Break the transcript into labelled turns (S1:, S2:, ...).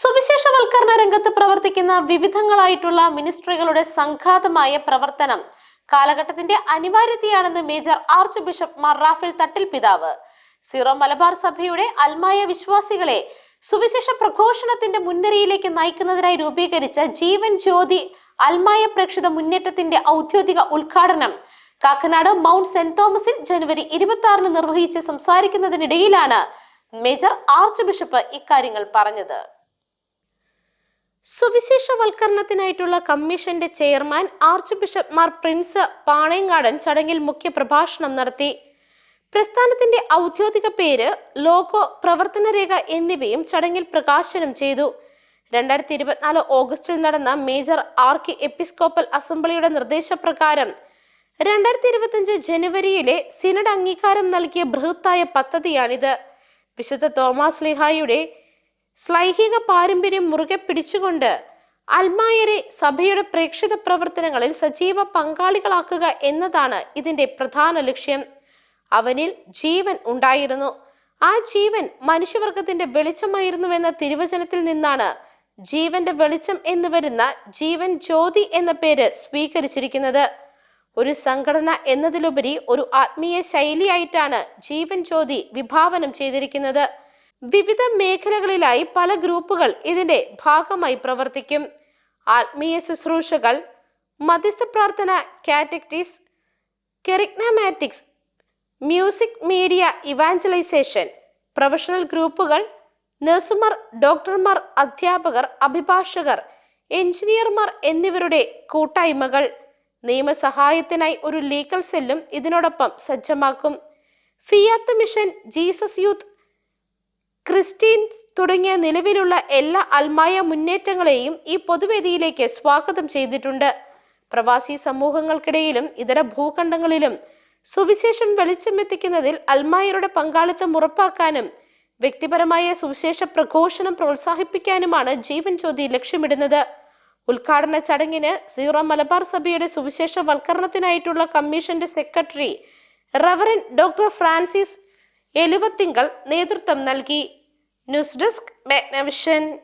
S1: സുവിശേഷവൽക്കരണ രംഗത്ത് പ്രവർത്തിക്കുന്ന വിവിധങ്ങളായിട്ടുള്ള മിനിസ്ട്രികളുടെ സംഘാതമായ പ്രവർത്തനം കാലഘട്ടത്തിന്റെ അനിവാര്യതയാണെന്ന് major archbishop Mar Raphael Thattil പിതാവ്. സീറോ മലബാർ സഭയുടെ അൽമായ വിശ്വാസികളെ സുവിശേഷ പ്രഘോഷണത്തിന്റെ മുൻനിരയിലേക്ക് നയിക്കുന്നതിനായി രൂപീകരിച്ച ജീവൻ ജ്യോതി അൽമായ പ്രേക്ഷിത മുന്നേറ്റത്തിന്റെ ഔദ്യോഗിക ഉദ്ഘാടനം കാക്കനാട് മൗണ്ട് സെന്റ് തോമസിൽ ജനുവരി ഇരുപത്തി ആറിന് നിർവഹിച്ച് സംസാരിക്കുന്നതിനിടയിലാണ് മേജർ ആർച്ച് ബിഷപ്പ് ഇക്കാര്യങ്ങൾ പറഞ്ഞത്. സുവിശേഷവൽക്കരണത്തിനായിട്ടുള്ള കമ്മീഷന്റെ chairman archbishop Mar Prince Panengaden ചടങ്ങിൽ മുഖ്യ പ്രഭാഷണം നടത്തി. പ്രസ്ഥാനത്തിന്റെ ഔദ്യോഗിക പേര് ലോഗോ പ്രവർത്തനരേഖ എന്നിവയും ചടങ്ങിൽ പ്രകാശനം ചെയ്തു. രണ്ടായിരത്തി ഇരുപത്തിനാല് ഓഗസ്റ്റിൽ നടന്ന മേജർ ആർക്കി എപ്പിസ്കോപ്പൽ അസംബ്ലിയുടെ നിർദ്ദേശപ്രകാരം രണ്ടായിരത്തി ഇരുപത്തിയഞ്ച് ജനുവരിയിലെ സിനഡ് അംഗീകാരം നൽകിയ ബൃഹത്തായ പദ്ധതിയാണിത്. വിശുദ്ധ തോമസ് ലിഹായുടെ ശ്ലൈഹിക പാരമ്പര്യം മുറുകെ പിടിച്ചുകൊണ്ട് അൽമായരെ സഭയുടെ പ്രേക്ഷിത പ്രവർത്തനങ്ങളിൽ സജീവ പങ്കാളികളാക്കുക എന്നതാണ് ഇതിന്റെ പ്രധാന ലക്ഷ്യം. അവനിൽ ജീവൻ ഉണ്ടായിരുന്നു. ആ ജീവൻ മനുഷ്യവർഗത്തിന്റെ വെളിച്ചമായിരുന്നുവെന്ന തിരുവചനത്തിൽ നിന്നാണ് ജീവന്റെ വെളിച്ചം എന്ന് വരുന്ന ജീവൻ ജ്യോതി എന്ന പേര് സ്വീകരിച്ചിരിക്കുന്നത്. ഒരു സംഘടന എന്നതിലുപരി ഒരു ആത്മീയ ശൈലിയായിട്ടാണ് ജീവൻ ജ്യോതി വിഭാവനം ചെയ്തിരിക്കുന്നത്. വിവിധ മേഖലകളിലായി പല ഗ്രൂപ്പുകൾ ഇതിന്റെ ഭാഗമായി പ്രവർത്തിക്കും. ആത്മീയ ശുശ്രൂഷകൾ മധ്യസ്ഥ പ്രാർത്ഥന catechesis kerygmatics music media evangelisation professional ഗ്രൂപ്പുകൾ നഴ്സുമാർ ഡോക്ടർമാർ അധ്യാപകർ അഭിഭാഷകർ എഞ്ചിനീയർമാർ എന്നിവരുടെ കൂട്ടായ്മകൾ. നിയമസഹായത്തിനായി ഒരു ലീഗൽ സെല്ലും ഇതിനോടൊപ്പം സജ്ജമാക്കും. Fiat mission Jesus youth Christeens തുടങ്ങിയ നിലവിലുള്ള എല്ലാ അൽമായ മുന്നേറ്റങ്ങളെയും ഈ പൊതുവേദിയിലേക്ക് സ്വാഗതം ചെയ്തിട്ടുണ്ട്. പ്രവാസി സമൂഹങ്ങൾക്കിടയിലും ഇതര ഭൂഖണ്ഡങ്ങളിലും സുവിശേഷം വെളിച്ചമെത്തിക്കുന്നതിൽ അൽമായരുടെ പങ്കാളിത്തം ഉറപ്പാക്കാനും വ്യക്തിപരമായ സുവിശേഷ പ്രഘോഷണം പ്രോത്സാഹിപ്പിക്കാനുമാണ് ജീവൻ ജ്യോതി ലക്ഷ്യമിടുന്നത്. ഉദ്ഘാടന ചടങ്ങിന് സീറോ മലബാർ സഭയുടെ സുവിശേഷ വൽക്കരണത്തിനായിട്ടുള്ള കമ്മീഷന്റെ secretary reverend doctor Francis Eluvathingal നേതൃത്വം നൽകി. News desk Magnavision.